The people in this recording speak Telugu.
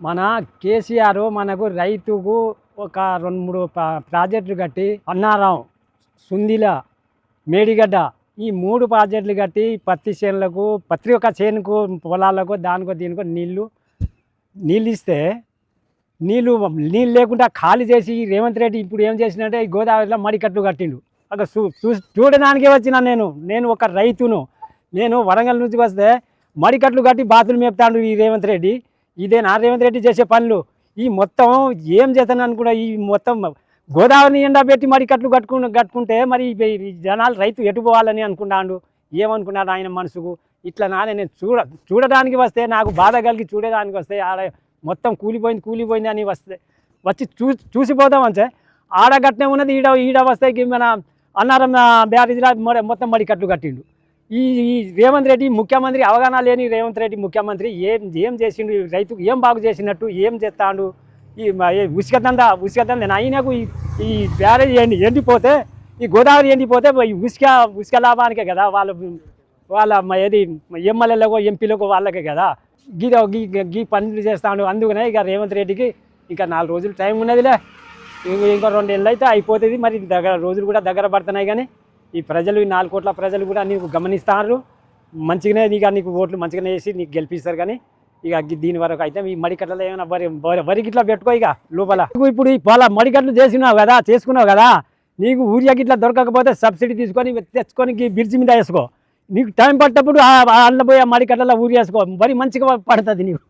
మన కేసీఆర్ మనకు రైతుకు ఒక రెండు మూడు ప్రాజెక్టులు కట్టి అన్నారం సుందిల మేడిగడ్డ ఈ మూడు ప్రాజెక్టులు కట్టి పత్తి చేనులకు ప్రతి ఒక్క చేనుకు పొలాలకు దానికో దీనికో నీళ్ళు నీళ్ళు ఇస్తే నీళ్ళు నీళ్ళు లేకుండా ఖాళీ చేసి రేవంత్ రెడ్డి ఇప్పుడు ఏం చేసినట్టే ఈ గోదావరిలో మడికట్టు కట్టిండు. అక్కడ చూ చూ- చూడడానికే వచ్చిన నేను. నేను ఒక రైతును. నేను వరంగల్ నుంచి వస్తే మడికట్లు కట్టి బాతులు మేపుతాడు ఈ రేవంత్ రెడ్డి. ఇదే నా రేవంత్ రెడ్డి చేసే పనులు. ఈ మొత్తం ఏం చేస్తాను కూడా ఈ మొత్తం గోదావరిని ఎండబెట్టి మడికట్లు కట్టుకు కట్టుకుంటే మరి ఈ- జనాలు రైతు ఎటు పోవాలని అనుకున్నాడు? ఏమనుకున్నాడు ఆయన మనసుకు? ఇట్లా నానే నేను చూడ చూడడానికి వస్తే నాకు బాధ కలిగి చూడడానికి వస్తే ఆడ మొత్తం కూలిపోయింది కూలిపోయింది అని వస్తే వచ్చి చూ చూసిపోతాం అంటే ఆడ గట్టనే ఉన్నది ఈడ ఈడ వస్తే మన అన్నారం బ్యారేజ్లో మొత్తం మడి కట్లు కట్టిండు. ఈ ఈ రేవంత్ రెడ్డి ముఖ్యమంత్రి అవగాహన లేని రేవంత్ రెడ్డి ముఖ్యమంత్రి ఏం ఏం చేసిండు? రైతుకు ఏం బాగు చేసినట్టు ఏం చేస్తాడు? ఈ మ- ఈ ఉసుక దంద ఉసుక దంద ఆయనకు ఈ బ్యారేజ్ ఎండి ఎండిపోతే ఈ గోదావరి ఎండిపోతే ఈ ఉసుక ఉసుక లాభానికే కదా వాళ్ళ వాళ్ళ ఏది ఎమ్మెల్యేలకు ఎంపీలకు వాళ్ళకే కదా. గీ గీ పనులు చేస్తాడు. అందుకనే ఇక రేవంత్ రెడ్డికి ఇంకా నాలుగు రోజులు టైం ఉన్నదిలే. ఇంకా రెండు నెలలు అయితే అయిపోతుంది. మరి దగ్గర రోజులు కూడా దగ్గర పడుతున్నాయి కానీ ఈ ప్రజలు ఈ నాలుగు కోట్ల ప్రజలు కూడా నీకు గమనిస్తారు. మంచిగానే నీకు నీకు ఓట్లు మంచిగానే వేసి నీకు గెలిపిస్తారు కానీ ఇక దీని వరకు అయితే ఈ మడికట్లలో ఏమైనా వరి వరి- గిట్ల పెట్టుకో ఇక లోపల. ఇప్పుడు ఈ పొల మడికట్లు చేసినావు కదా చేసుకున్నావు కదా నీకు ఊరియా గిట్ల దొరకకపోతే సబ్సిడీ తీసుకొని తెచ్చుకొని బ్రిడ్జి మీద వేసుకో. నీకు టైం పట్టప్పుడు ఆ మడికట్లలో ఊరి వేసుకో. వరి మంచిగా పడుతుంది నీకు.